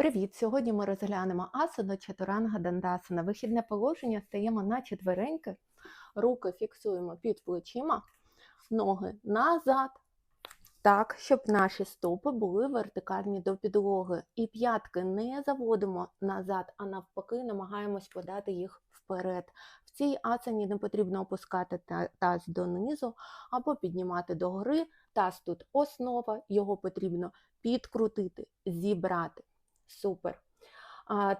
Привіт! Сьогодні ми розглянемо асану чатуранга дандасана. Вихідне положення стаємо на четвереньки, руки фіксуємо під плечима, ноги назад, так, щоб наші стопи були вертикальні до підлоги. І п'ятки не заводимо назад, а навпаки, намагаємось подати їх вперед. В цій асані не потрібно опускати таз донизу або піднімати догори. Таз тут основа, його потрібно підкрутити, зібрати. Супер.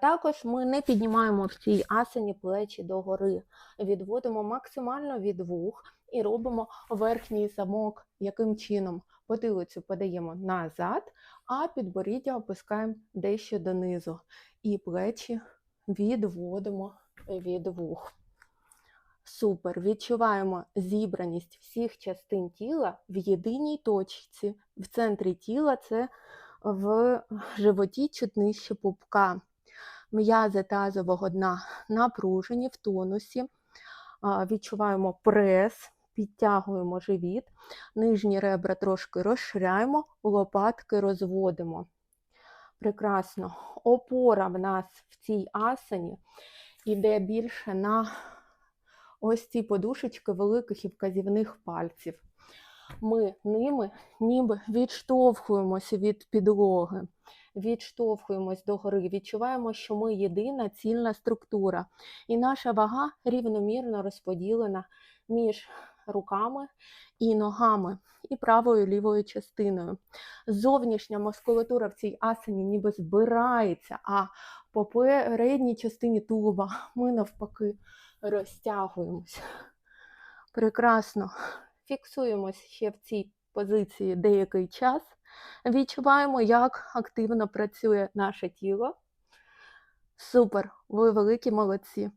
Також ми не піднімаємо в цій асані плечі догори. Відводимо максимально від вух і робимо верхній замок. Яким чином? Потилицю подаємо назад, а підборіддя опускаємо дещо донизу. І плечі відводимо від вух. Супер. Відчуваємо зібраність всіх частин тіла в єдиній точці. В центрі тіла це в животі чуть нижче пупка. М'язи тазового дна напружені в тонусі. Відчуваємо прес, підтягуємо живіт, нижні ребра трошки розширяємо, лопатки розводимо. Прекрасно. Опора в нас в цій асані йде більше на ось ці подушечки великих і вказівних пальців. Ми ними ніби відштовхуємося від підлоги, відштовхуємось догори, відчуваємо, що ми єдина цільна структура, і наша вага рівномірно розподілена між руками і ногами, і правою лівою частиною. Зовнішня мускулатура в цій асані ніби збирається, а по передній частині тулуба ми навпаки розтягуємось. Прекрасно. Фіксуємось ще в цій позиції деякий час. Відчуваємо, як активно працює наше тіло. Супер! Ви великі молодці!